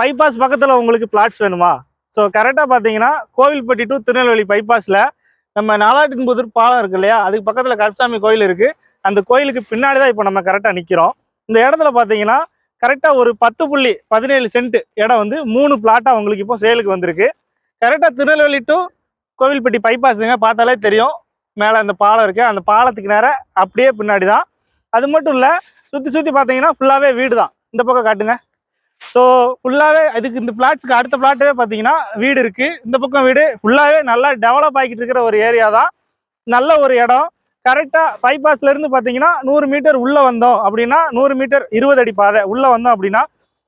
Bypass பக்கத்தில் உங்களுக்கு plots வேணுமா? ஸோ கரெக்டாக பார்த்தீங்கன்னா கோவில்பட்டி டு திருநெல்வேலி பைபாஸில் நம்ம நாலாட்டின்புதூர் பாலம் இருக்கு இல்லையா? அதுக்கு பக்கத்தில் கருப்பசாமி கோயில் இருக்குது அந்த கோயிலுக்கு பின்னாடி தான் இப்போ நம்ம கரெக்டாக நிற்கிறோம் இந்த இடத்துல பார்த்தீங்கன்னா கரெக்டாக ஒரு பத்து புள்ளி பதினேழு சென்ட் இடம் வந்து மூணு பிளாட்டாக உங்களுக்கு இப்போ சேலுக்கு வந்திருக்கு. கரெக்டாக திருநெல்வேலி டு கோவில்பட்டி பைபாஸுங்க பார்த்தாலே தெரியும். மேலே அந்த பாலம் இருக்குது அந்த பாலத்துக்கு நேரம் அப்படியே பின்னாடி தான் அது மட்டும் இல்லை சுற்றி சுற்றி பார்த்தீங்கன்னா ஃபுல்லாகவே வீடு தான் இந்த பக்கம் காட்டுங்க. ஸோ ஃபுல்லாகவே அதுக்கு இந்த பிளாட்ஸ்க்கு அடுத்த பிளாட்டே பார்த்தீங்கன்னா வீடு இருக்குது இந்த பக்கம் வீடு ஃபுல்லாகவே நல்லா டெவலப் ஆகிட்டு இருக்கிற ஒரு ஏரியா தான். நல்ல ஒரு இடம். கரெக்டாக பைபாஸ்லேருந்து பார்த்தீங்கன்னா நூறு மீட்டர் உள்ளே வந்தோம் அப்படின்னா நூறு மீட்டர் இருபது அடி பாதை உள்ளே வந்தோம் அப்படின்னா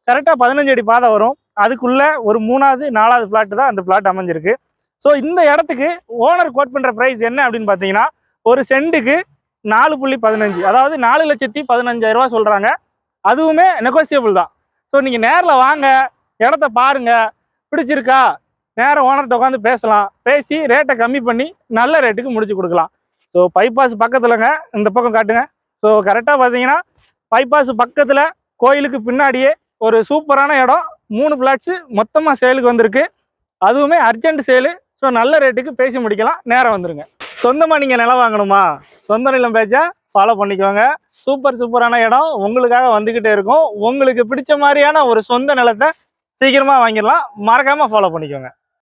கரெக்டாக பதினஞ்சு அடி பாதை வரும். அதுக்குள்ளே ஒரு மூணாவது நாலாவது பிளாட் தான் அந்த பிளாட் அமைஞ்சிருக்கு. ஸோ இந்த இடத்துக்கு ஓனர் கோட் பண்ணுற ப்ரைஸ் என்ன அப்படின்னு பார்த்தீங்கன்னா ஒரு சென்ட்டுக்கு நாலு புள்ளி பதினஞ்சு அதாவது நாலு லட்சத்தி பதினஞ்சாயிரம் ரூபா சொல்கிறாங்க அதுவுமே நெகோசியபிள் தான். ஸோ நீங்கள் நேரில் வாங்க. இடத்த பாருங்கள் பிடிச்சிருக்கா? நேரம் ஓனர்கிட்ட உட்காந்து பேசலாம். பேசி ரேட்டை கம்மி பண்ணி நல்ல ரேட்டுக்கு முடிச்சு கொடுக்கலாம். ஸோ பைபாஸ் பக்கத்தில்ங்க. இந்த பக்கம் காட்டுங்க. ஸோ கரெக்டாக பார்த்தீங்கன்னா பைபாஸ் பக்கத்தில் கோயிலுக்கு பின்னாடியே ஒரு சூப்பரான இடம். மூணு பிளாட்ஸு மொத்தமாக சேலுக்கு வந்திருக்கு. அதுவுமே அர்ஜென்ட் சேலு ஸோ நல்ல ரேட்டுக்கு பேசி முடிக்கலாம். நேரம் வந்துருங்க. சொந்தமாக நீங்கள் நிலம் வாங்கணுமா? சொந்த நிலம் பேச்சா? ஃபாலோ பண்ணிக்கோங்க. சூப்பர் சூப்பரான இடம். உங்களுக்காக வந்துக்கிட்டே இருக்கும். உங்களுக்கு பிடிச்ச மாதிரியான ஒரு சொந்த நிலத்தை சீக்கிரமாக வாங்கிடலாம். மறக்காமல் ஃபாலோ பண்ணிக்கோங்க.